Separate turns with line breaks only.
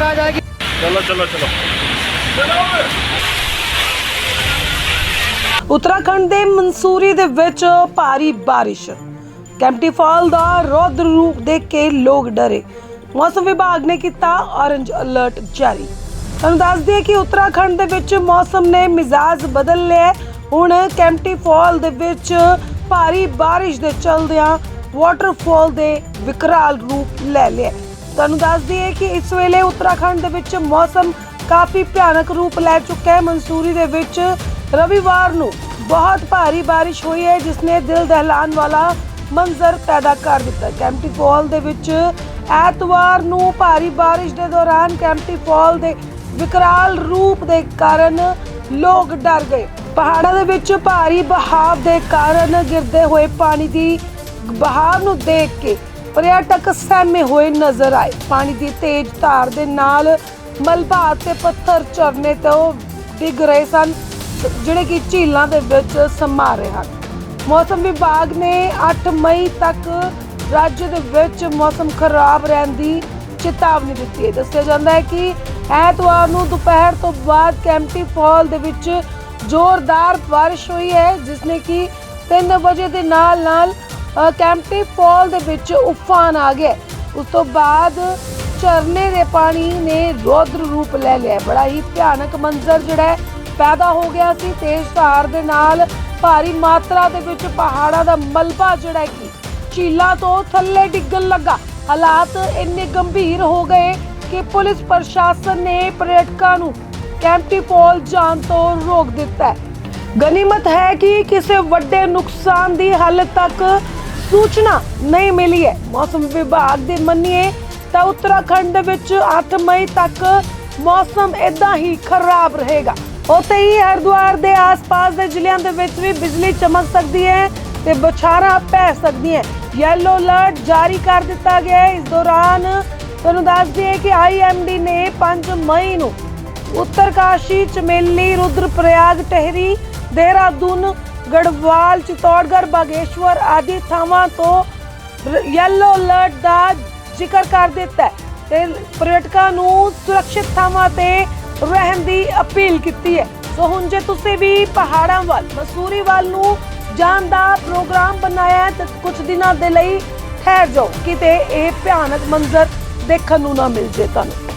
ਚਲੋ ਚਲੋ ਚਲੋ।
ਉੱਤਰਾਖੰਡ ਦੇ ਮਨਸੂਰੀ ਦੇ ਵਿੱਚ ਭਾਰੀ ਬਾਰਿਸ਼। ਕੈਂਪਟੀ ਫਾਲ ਦਾ ਰੌਦਰ ਰੂਪ ਦੇਖ ਕੇ ਲੋਕ ਡਰੇ। ਮੌਸਮ ਵਿਭਾਗ ਨੇ ਕੀਤਾ ਔਰੰਜ ਅਲਰਟ ਜਾਰੀ। ਤੁਹਾਨੂੰ ਦੱਸ ਦਈਏ ਕਿ ਉੱਤਰਾਖੰਡ ਦੇ ਵਿੱਚ ਮੌਸਮ ਨੇ ਮਿਜ਼ਾਜ ਬਦਲ ਲਿਆ। ਹੁਣ ਕੈਂਪਟੀ ਫਾਲ ਦੇ ਵਿੱਚ ਭਾਰੀ ਬਾਰਿਸ਼ ਦੇ ਚਲਦਿਆਂ ਵਾਟਰਫਾਲ ਦੇ ਵਿਕਰਾਲ ਰੂਪ ਲੈ ਲਿਆ। ਤੁਹਾਨੂੰ ਦੱਸ ਦਈਏ ਕਿ ਇਸ ਵੇਲੇ ਉੱਤਰਾਖੰਡ ਦੇ ਵਿੱਚ ਮੌਸਮ ਕਾਫੀ ਭਿਆਨਕ ਰੂਪ ਲੈ ਚੁੱਕਾ ਹੈ। ਮਨਸੂਰੀ ਦੇ ਵਿੱਚ ਰਵੀਵਾਰ ਨੂੰ ਬਹੁਤ ਭਾਰੀ ਬਾਰਿਸ਼ ਹੋਈ ਹੈ, ਜਿਸ ਨੇ ਦਿਲ ਦਹਿਲਾਨ ਵਾਲਾ ਮੰਜ਼ਰ ਪੈਦਾ ਕਰ ਦਿੱਤਾ ਕੈਂਪਟੀ ਫਾਲ ਦੇ ਵਿੱਚ ਐਤਵਾਰ ਨੂੰ ਭਾਰੀ ਬਾਰਿਸ਼ ਦੇ ਦੌਰਾਨ ਕੈਂਪਟੀ ਫਾਲ ਦੇ ਵਿਕਰਾਲ ਰੂਪ ਦੇ ਕਾਰਨ ਲੋਕ ਡਰ ਗਏ। ਪਹਾੜਾਂ ਦੇ ਵਿੱਚ ਭਾਰੀ ਬਹਾਵ ਦੇ ਕਾਰਨ ਗਿਰਦੇ ਹੋਏ ਪਾਣੀ ਦੀ ਬਹਾਵ ਨੂੰ ਦੇਖ ਕੇ ਪਰਿਆਟਕ ਸਹਿਮੇ ਹੋਏ ਨਜ਼ਰ ਆਏ। ਪਾਣੀ ਦੀ ਤੇਜ਼ ਧਾਰ ਦੇ ਨਾਲ ਮਲਬਾ ਤੇ ਪੱਥਰ ਝਰਨੇ ਤੋਂ ਡਿੱਗ ਰਹੇ ਸਨ, ਜਿਹੜੇ ਕਿ ਝੀਲਾਂ ਦੇ ਵਿੱਚ ਸਮਾ ਰਹੇ ਹਨ। ਮੌਸਮ ਵਿਭਾਗ ਨੇ 8 ਮਈ ਤੱਕ ਰਾਜ ਦੇ ਵਿੱਚ ਮੌਸਮ ਖਰਾਬ ਰਹਿਣ ਦੀ ਚੇਤਾਵਨੀ ਦਿੱਤੀ ਹੈ। ਦੱਸਿਆ ਜਾਂਦਾ ਹੈ ਕਿ ਐਤਵਾਰ ਨੂੰ ਦੁਪਹਿਰ ਤੋਂ ਬਾਅਦ ਕੈਂਪਟੀ ਫਾਲ ਦੇ ਵਿੱਚ ਜ਼ੋਰਦਾਰ ਬਾਰਿਸ਼ ਹੋਈ ਹੈ, ਜਿਸ ਨੇ ਕਿ 3 ਵਜੇ ਦੇ ਨਾਲ ਨਾਲ ਕੈਂਪਟੀ ਫਾਲ ਦੇ ਵਿੱਚ ਉਫਾਨ ਆ ਗਿਆ। ਉਸ ਤੋਂ ਬਾਅਦ ਝਰਨੇ ਦੇ ਪਾਣੀ ਨੇ ਰੌਦਰ ਰੂਪ ਲੈ ਲਿਆ। ਬੜਾ ਹੀ ਭਿਆਨਕ ਮੰਜ਼ਰ ਜਿਹੜਾ ਪੈਦਾ ਹੋ ਗਿਆ ਸੀ। ਤੇਜ਼ ਧਾਰ ਦੇ ਨਾਲ ਭਾਰੀ ਮਾਤਰਾ ਦੇ ਵਿੱਚ ਪਹਾੜਾਂ ਦਾ ਮਲਬਾ ਜਿਹੜਾ ਕਿ ਝੀਲਾਂ ਤੋਂ ਥੱਲੇ ਡਿੱਗਣ ਲੱਗਾ। ਹਾਲਾਤ ਇੰਨੇ ਗੰਭੀਰ ਹੋ ਗਏ ਕਿ ਪੁਲਿਸ ਪ੍ਰਸ਼ਾਸਨ ਨੇ ਪਰਯਟਕਾਂ ਨੂੰ ਕੈਂਪਟੀ ਫਾਲ ਜਾਣ ਤੋਂ ਰੋਕ ਦਿੱਤਾ ਹੈ। ਗਨੀਮਤ ਹੈ ਕਿ ਕਿਸੇ ਵੱਡੇ ਨੁਕਸਾਨ ਦੀ ਹਾਲੇ ਤੱਕ ਸੂਚਨਾ ਨਹੀਂ ਮਿਲੀ ਹੈ। ਮੌਸਮ ਵਿਭਾਗ ਦੇ ਮੰਨੀਏ ਤਾਂ ਉੱਤਰਾਖੰਡ ਦੇ ਵਿੱਚ 8 ਮਈ ਤੱਕ ਮੌਸਮ ਇਦਾਂ ਹੀ ਖਰਾਬ ਰਹੇਗਾ। ਉੱਥੇ ਹੀ ਹਰਿਦੁਆਰ ਦੇ ਆਸ-ਪਾਸ ਦੇ ਜ਼ਿਲ੍ਹਿਆਂ ਦੇ ਵਿੱਚ ਵੀ ਬਿਜਲੀ ਚਮਕ ਸਕਦੀ ਹੈ ਤੇ ਬੁਛਾਰਾਂ ਪੈ ਸਕਦੀਆਂ ਯੈਲੋ ਅਲਰਟ ਜਾਰੀ ਕਰ ਦਿੱਤਾ ਗਿਆ ਹੈ। ਇਸ ਦੌਰਾਨ ਤੁਹਾਨੂੰ ਦੱਸ ਦਈਏ ਕਿ ਆਈਐਮਡੀ ਨੇ 5 ਮਈ ਨੂੰ ਉੱਤਰਕਾਸ਼ੀ ਚਮੇਲੀ, ਰੁਦਰਪ੍ਰਯਾਗ, ਟਹਿਰੀ, ਦੇਹਰਾਦੂਨ ਗੜਵਾਲ, ਚਿਤੌੜਗੜ੍ਹ, ਬਾਗੇਸ਼ਵਰ ਆਦਿ ਥਾਵਾਂ ਤੋਂ ਯੈਲੋ ਅਲਰਟ ਦਾ ਜ਼ਿਕਰ ਕਰ ਦਿੱਤਾ ਹੈ ਤੇ ਪਰਯਟਕਾਂ ਨੂੰ ਸੁਰੱਖਿਅਤ ਥਾਵਾਂ ਤੇ ਰਹਿਣ ਦੀ ਅਪੀਲ ਕੀਤੀ ਹੈ। ਸੋ ਹੁਣ ਜੇ ਤੁਸੀਂ ਵੀ ਪਹਾੜਾਂ ਵੱਲ, ਮਸੂਰੀ ਵੱਲ ਨੂੰ ਜਾਣ ਦਾ ਪ੍ਰੋਗਰਾਮ ਬਣਾਇਆ ਹੈ, ਤਾਂ ਕੁਝ ਦਿਨਾਂ ਦੇ ਲਈ ਠਹਿਰ ਜਾਓ, ਕਿਤੇ ਇਹ ਭਿਆਨਕ ਮੰਜ਼ਰ ਦੇਖਣ ਨੂੰ ਨਾ ਮਿਲ ਜੇ ਤੁਹਾਨੂੰ।